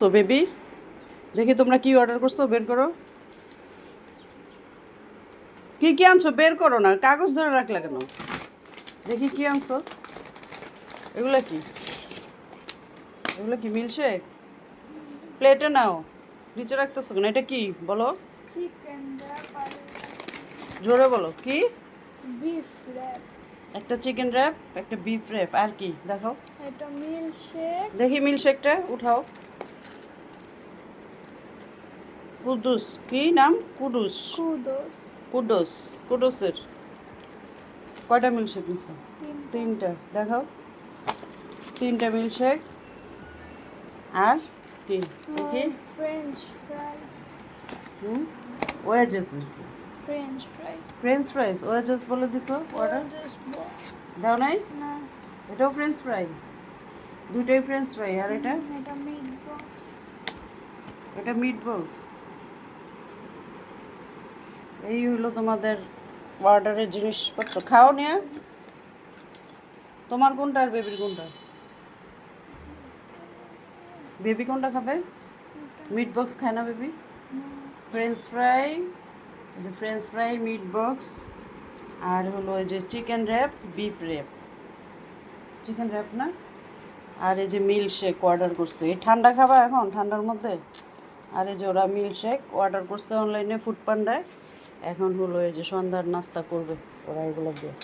তো বেবি দেখি তোমরা কি অর্ডার করছ বের করো। কি কি আনছো বের করো না কাগজ ধরে রাখলে কেন? দেখি কি আনছো। এগুলা কি? এগুলো কি মিল্কশেক প্লেটে নাও নিচে রাখতেছো কেন? এটা কি বলো। জোরে বলো কি? বিফ র্যাপ একটা চিকেন র্যাপ একটা বিফ র্যাপ আর কি দেখাও। দেখি মিল্কশেকটা উঠাও। কুদুস। কি নাম? কুদুস। কুদোস। কুডোস কুডোসের কয়টা মিল্কশেক নিছো? তিনটা। দেখাও। তিনটা মিল্কশেক। আর কি? দেখি। French fry. হুম? Wedges french fry. French fries. Wedges বলে দিছো? অর্ডার দাও নাই? না। এটাও ফ্রেঞ্চ ফ্রাই। দুটোই ফ্রেঞ্চ ফ্রাই। আর এটা? এটা মিট বক্স এটা মিট বলস এই হলো তোমাদের অর্ডারের জিনিসপত্র। খাও নিয়ে। তোমার কোনটা আর বেবির কোনটা? বেবি কোনটা খাবে? মিট বক্স খায় না বেবি ফ্রেঞ্চ ফ্রাই যে ফ্রেঞ্চ ফ্রাই মিট বক্স আর হলো এই যে chicken wrap beef wrap chicken wrap না? আর এই যে মিল্ক শেক অর্ডার করছে। এই ঠান্ডা খাবা এখন? ঠান্ডার মধ্যে? আর এই যে ওরা মিল্ক শেক অর্ডার করছে অনলাইনে ফুড পান্ডায় এখন হলো এই যে সন্ধ্যার নাস্তা করবে ওরা এগুলো দিয়ে।